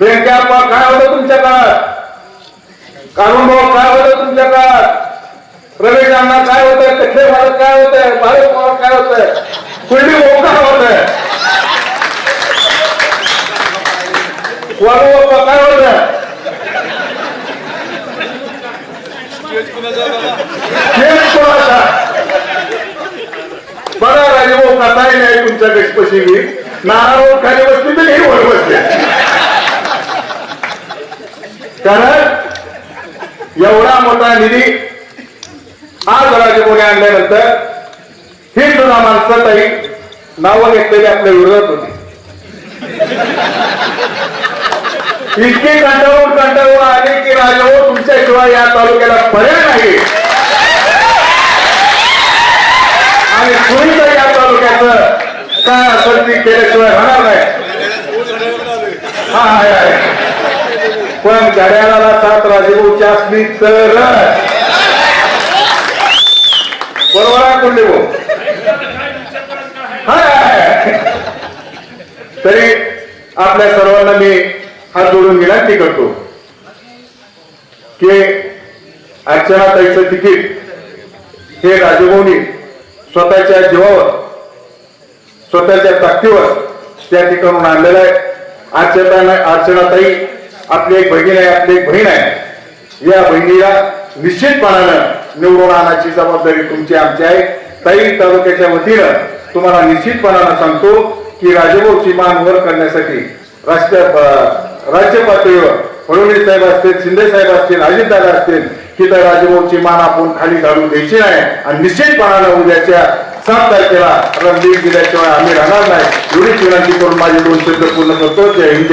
बँके काय होतं तुमच्या काळात कानून भाऊ काय होतं तुमच्या काळात रमेश अण्णा काय होत आहे कठे भारत काय होत आहे भारत पवार काय होत आहे कुलडी भाऊ काय होतंय वाळू बाप्पा काय होत आहे बघा राजीभाऊ कसाही नाही तुमच्या गणपती मी. नारावर खाली बसली तर हे वर बसले. कारण एवढा मोठा निधी आज राजेभाऊने आणल्यानंतर ही सुद्धा माणसं ताई नावं घेतलेली आपल्या विरोधात होती. इतके कंटाळून कंटाळून आले की राजेभाऊ हो, तुमच्याशिवाय या तालुक्याला पर्याय नाही. आणि सुनीता या तालुक्याचं काय असेल ती केल्याशिवाय होणार नाही. हा आहे पण घड्याळाला सात राजेभाऊची असली तर बरोबर आहे कुंडे भाऊ? तरी आपल्या सर्वांना मी हात जोडून विनंती करतो की अर्चनाताईचं तिकीट हे राजभवनी स्वतःच्या जीवावर स्वतःच्या ताकदीवर त्या ठिकाणून आणलेलं आहे. अर्चना अर्चनाताई आपली एक बहीण आहे आपली एक बहीण आहे. या बहिणीला निश्चितपणानं निवडून आणायची जबाबदारी तुमची आमची आहे. ताई तालुक्याच्या वतीनं तुम्हाला निश्चितपणानं सांगतो की राजभाऊची मान वर करण्यासाठी राष्ट्रीय राज्य पातळीवर फडणवीस साहेब असतील शिंदे साहेब असतील अजितदादा असतील की तर राजभाऊची मान आपण खाली घालून द्यायची नाही. आणि निश्चितपणानं उद्याच्या सात तारखेला रणदीप दिल्याशिवाय आम्ही राहणार नाही. एवढीच विनंती करून माझे दोन शब्द पूर्ण करतो. जय हिंद